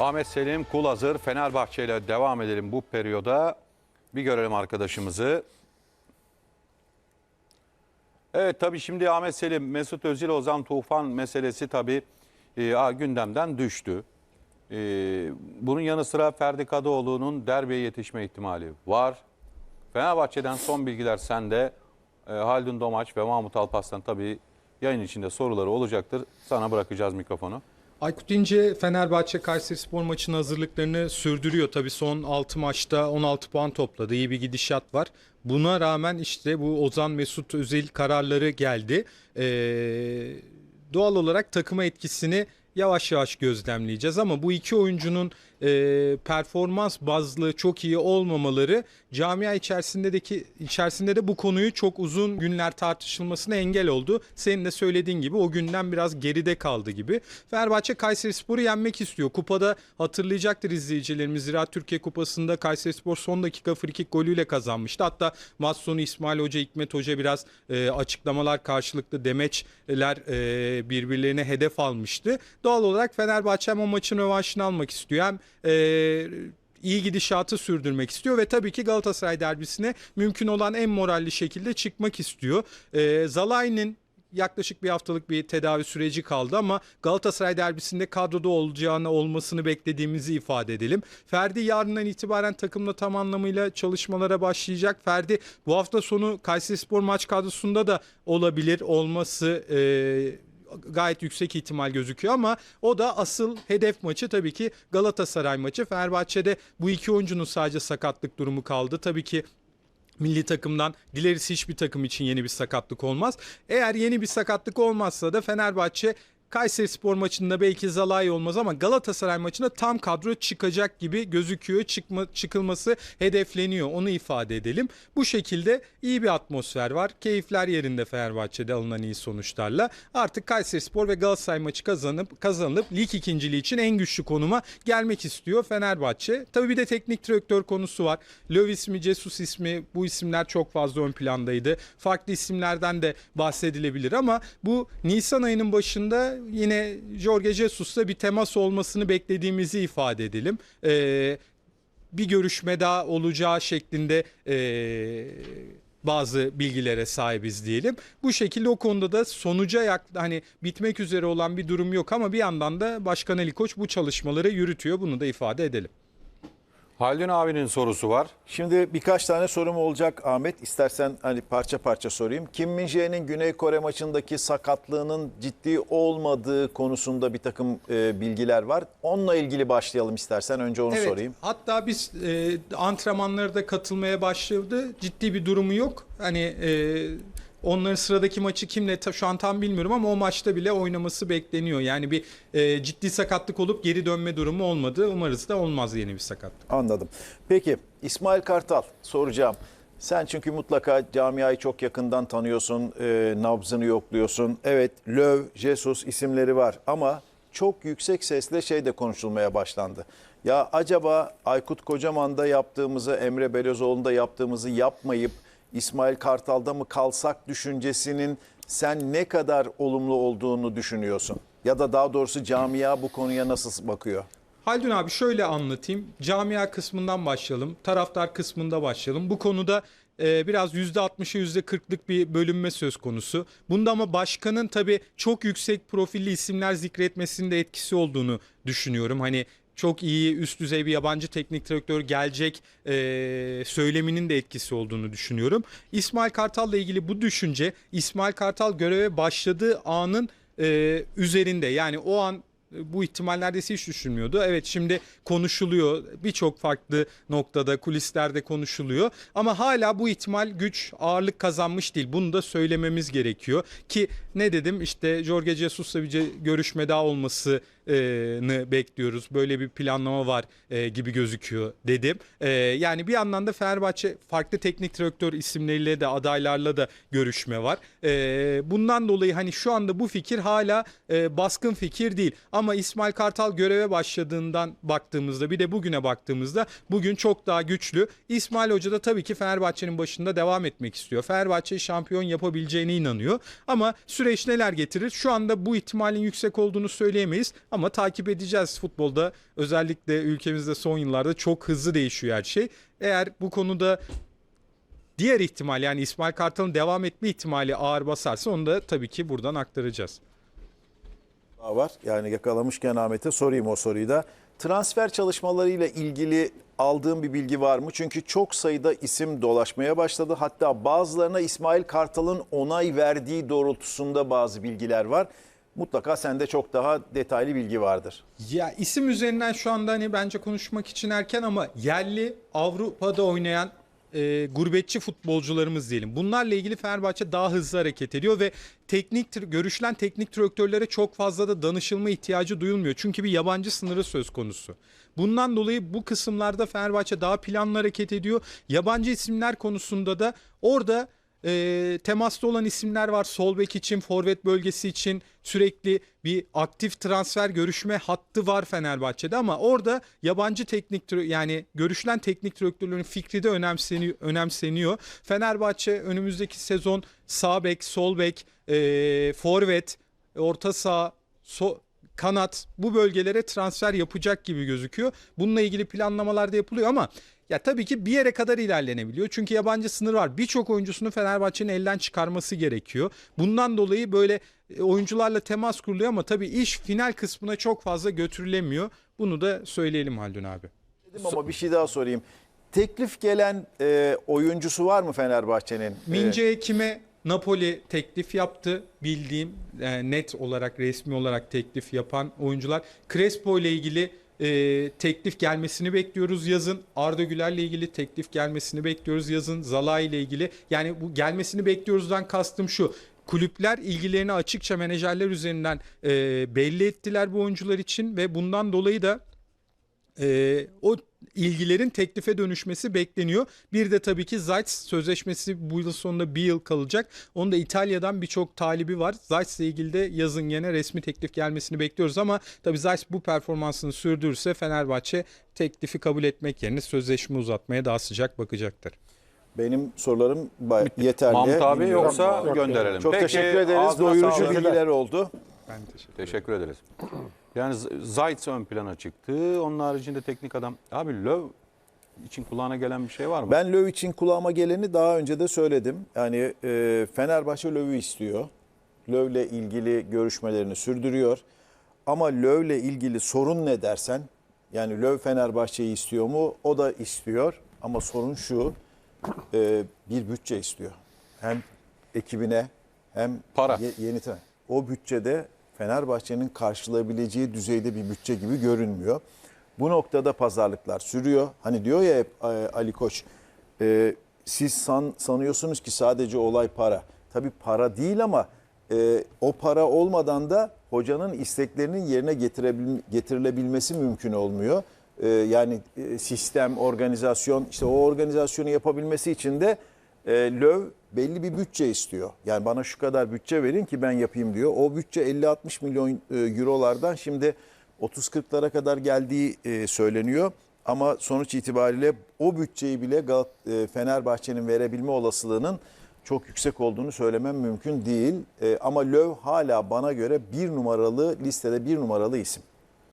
Ahmet Selim Kul hazır. Fenerbahçe ile devam edelim bu periyoda. Bir görelim arkadaşımızı. Evet tabii şimdi Ahmet Selim, Mesut Özil, Ozan Tufan meselesi tabii e, gündemden düştü. E, bunun yanı sıra Ferdi Kadıoğlu'nun derbiye yetişme ihtimali var. Fenerbahçe'den son bilgiler sende. E, Haldun Domaç ve Mahmut Alpaslan tabii yayın içinde soruları olacaktır. Sana bırakacağız mikrofonu. Aykut İnce Fenerbahçe Kayserispor maçının hazırlıklarını sürdürüyor. Tabii son 6 maçta 16 puan topladı. İyi bir gidişat var. Buna rağmen işte bu Ozan Mesut Özil kararları geldi. Ee, doğal olarak takıma etkisini yavaş yavaş gözlemleyeceğiz ama bu iki oyuncunun e, performans bazlı çok iyi olmamaları camia içerisindeki içerisinde de bu konuyu çok uzun günler tartışılmasına engel oldu. Senin de söylediğin gibi o günden biraz geride kaldı gibi. Fenerbahçe Kayserispor'u yenmek istiyor. Kupada hatırlayacaktır izleyicilerimiz. Ziraat Türkiye Kupası'nda Kayserispor son dakika frikik golüyle kazanmıştı. Hatta maç İsmail Hoca, Hikmet Hoca biraz e, açıklamalar karşılıklı demeçler e, birbirlerine hedef almıştı. Doğal olarak Fenerbahçe o maçın rövanşını almak istiyor hem e, iyi gidişatı sürdürmek istiyor ve tabii ki Galatasaray derbisine mümkün olan en moralli şekilde çıkmak istiyor. E, Zalai'nin yaklaşık bir haftalık bir tedavi süreci kaldı ama Galatasaray derbisinde kadroda olacağını olmasını beklediğimizi ifade edelim. Ferdi yarından itibaren takımla tam anlamıyla çalışmalara başlayacak. Ferdi bu hafta sonu Kayserispor maç kadrosunda da olabilir olması e, gayet yüksek ihtimal gözüküyor ama o da asıl hedef maçı tabii ki Galatasaray maçı. Fenerbahçe'de bu iki oyuncunun sadece sakatlık durumu kaldı. Tabii ki milli takımdan dileriz hiçbir takım için yeni bir sakatlık olmaz. Eğer yeni bir sakatlık olmazsa da Fenerbahçe Kayseri Spor maçında belki Zalai olmaz ama Galatasaray maçında tam kadro çıkacak gibi gözüküyor. Çıkma, çıkılması hedefleniyor. Onu ifade edelim. Bu şekilde iyi bir atmosfer var. Keyifler yerinde Fenerbahçe'de alınan iyi sonuçlarla. Artık Kayseri Spor ve Galatasaray maçı kazanıp kazanılıp lig ikinciliği için en güçlü konuma gelmek istiyor Fenerbahçe. Tabii bir de teknik direktör konusu var. Löw mi, Jesus ismi bu isimler çok fazla ön plandaydı. Farklı isimlerden de bahsedilebilir ama bu Nisan ayının başında yine Jorge Jesus'la bir temas olmasını beklediğimizi ifade edelim. Ee, bir görüşme daha olacağı şeklinde ee, bazı bilgilere sahibiz diyelim. Bu şekilde o konuda da sonuca yak hani bitmek üzere olan bir durum yok ama bir yandan da Başkan Ali Koç bu çalışmaları yürütüyor. Bunu da ifade edelim. Haldun abinin sorusu var. Şimdi birkaç tane sorum olacak Ahmet. İstersen hani parça parça sorayım. Kim Min-jae'nin Güney Kore maçındaki sakatlığının ciddi olmadığı konusunda bir takım e, bilgiler var. Onunla ilgili başlayalım istersen. Önce onu sorayım. Hatta biz e, antrenmanlara da katılmaya başladı. Ciddi bir durumu yok. Hani e, onların sıradaki maçı kimle ta- şu an tam bilmiyorum ama o maçta bile oynaması bekleniyor. Yani bir e, ciddi sakatlık olup geri dönme durumu olmadı. Umarız da olmaz yeni bir sakatlık. Anladım. Peki İsmail Kartal soracağım. Sen çünkü mutlaka camiayı çok yakından tanıyorsun, e, nabzını yokluyorsun. Evet, Löw, Jesus isimleri var ama çok yüksek sesle şey de konuşulmaya başlandı. Ya acaba Aykut Kocaman'da yaptığımızı, Emre Belözoğlu'nda yaptığımızı yapmayıp İsmail Kartal'da mı kalsak düşüncesinin sen ne kadar olumlu olduğunu düşünüyorsun? Ya da daha doğrusu camia bu konuya nasıl bakıyor? Haldun abi şöyle anlatayım. Camia kısmından başlayalım. Taraftar kısmında başlayalım. Bu konuda e, biraz %60'ı %40'lık bir bölünme söz konusu. Bunda ama başkanın tabii çok yüksek profilli isimler zikretmesinin de etkisi olduğunu düşünüyorum. Hani çok iyi üst düzey bir yabancı teknik direktör gelecek e, söyleminin de etkisi olduğunu düşünüyorum. İsmail Kartal'la ilgili bu düşünce İsmail Kartal göreve başladığı anın e, üzerinde yani o an bu ihtimal neredeyse hiç düşünmüyordu. Evet şimdi konuşuluyor. Birçok farklı noktada kulislerde konuşuluyor. Ama hala bu ihtimal güç ağırlık kazanmış değil. Bunu da söylememiz gerekiyor. Ki ne dedim işte Jorge Jesus'la bir görüşme daha olmasını bekliyoruz. Böyle bir planlama var gibi gözüküyor dedim. Yani bir yandan da Fenerbahçe farklı teknik direktör isimleriyle de adaylarla da görüşme var. Bundan dolayı hani şu anda bu fikir hala baskın fikir değil. Ama İsmail Kartal göreve başladığından baktığımızda bir de bugüne baktığımızda bugün çok daha güçlü. İsmail Hoca da tabii ki Fenerbahçe'nin başında devam etmek istiyor. Fenerbahçe'yi şampiyon yapabileceğine inanıyor. Ama süreç neler getirir? Şu anda bu ihtimalin yüksek olduğunu söyleyemeyiz. Takip edeceğiz futbolda. Özellikle ülkemizde son yıllarda çok hızlı değişiyor her şey. Eğer bu konuda diğer ihtimal yani İsmail Kartal'ın devam etme ihtimali ağır basarsa onu da tabii ki buradan aktaracağız. daha var. Yani yakalamışken Ahmet'e sorayım o soruyu da. Transfer çalışmalarıyla ilgili aldığım bir bilgi var mı? Çünkü çok sayıda isim dolaşmaya başladı. Hatta bazılarına İsmail Kartal'ın onay verdiği doğrultusunda bazı bilgiler var. Mutlaka sende çok daha detaylı bilgi vardır. Ya isim üzerinden şu anda hani bence konuşmak için erken ama yerli Avrupa'da oynayan e, gurbetçi futbolcularımız diyelim. Bunlarla ilgili Fenerbahçe daha hızlı hareket ediyor ve teknik görüşülen teknik direktörlere çok fazla da danışılma ihtiyacı duyulmuyor. Çünkü bir yabancı sınırı söz konusu. Bundan dolayı bu kısımlarda Fenerbahçe daha planlı hareket ediyor. Yabancı isimler konusunda da orada e, temasta olan isimler var. Sol bek için, forvet bölgesi için sürekli bir aktif transfer görüşme hattı var Fenerbahçe'de ama orada yabancı teknik yani görüşülen teknik direktörlerin fikri de önemseniyor. önemseniyor. Fenerbahçe önümüzdeki sezon sağ bek, sol bek, e, forvet, orta saha, so- kanat bu bölgelere transfer yapacak gibi gözüküyor. Bununla ilgili planlamalar da yapılıyor ama ya tabii ki bir yere kadar ilerlenebiliyor. Çünkü yabancı sınır var. Birçok oyuncusunu Fenerbahçe'nin elden çıkarması gerekiyor. Bundan dolayı böyle e, oyuncularla temas kuruluyor ama tabii iş final kısmına çok fazla götürülemiyor. Bunu da söyleyelim Haldun abi. Dedim ama bir şey daha sorayım. Teklif gelen e, oyuncusu var mı Fenerbahçe'nin? E, Mince kime Napoli teklif yaptı bildiğim e, net olarak resmi olarak teklif yapan oyuncular. Crespo ile ilgili e, teklif gelmesini bekliyoruz yazın. Arda Güler'le ilgili teklif gelmesini bekliyoruz yazın. Zala ile ilgili yani bu gelmesini bekliyoruzdan kastım şu. Kulüpler ilgilerini açıkça menajerler üzerinden e, belli ettiler bu oyuncular için ve bundan dolayı da e, o ilgilerin teklife dönüşmesi bekleniyor. Bir de tabii ki Zayt sözleşmesi bu yıl sonunda bir yıl kalacak. Onun da İtalya'dan birçok talibi var. Zayt ile ilgili de yazın yine resmi teklif gelmesini bekliyoruz ama tabii Zayt bu performansını sürdürürse Fenerbahçe teklifi kabul etmek yerine sözleşme uzatmaya daha sıcak bakacaktır. Benim sorularım yeterli. Mahmut abi Bilmiyorum. yoksa gönderelim. Çok Peki, teşekkür ederiz. Doyurucu bilgiler oldu. Ben teşekkür Teşekkür ederiz. Yani Zayt ön plana çıktı. Onun haricinde teknik adam. Abi Löw için kulağına gelen bir şey var mı? Ben Löw için kulağıma geleni daha önce de söyledim. Yani e, Fenerbahçe Löw'ü istiyor. Löw'le ilgili görüşmelerini sürdürüyor. Ama Löw'le ilgili sorun ne dersen, yani Löw Fenerbahçe'yi istiyor mu? O da istiyor. Ama sorun şu, e, bir bütçe istiyor. Hem ekibine hem Para. ye- yeni O bütçede Fenerbahçe'nin karşılayabileceği düzeyde bir bütçe gibi görünmüyor. Bu noktada pazarlıklar sürüyor. Hani diyor ya hep e, Ali Koç, e, siz san, sanıyorsunuz ki sadece olay para. Tabii para değil ama e, o para olmadan da hocanın isteklerinin yerine getirilebilmesi mümkün olmuyor. E, yani e, sistem, organizasyon, işte o organizasyonu yapabilmesi için de e, Löw belli bir bütçe istiyor. Yani bana şu kadar bütçe verin ki ben yapayım diyor. O bütçe 50-60 milyon e, eurolardan şimdi 30-40'lara kadar geldiği e, söyleniyor. Ama sonuç itibariyle o bütçeyi bile e, Fenerbahçe'nin verebilme olasılığının çok yüksek olduğunu söylemem mümkün değil. Ama Löw hala bana göre bir numaralı listede bir numaralı isim.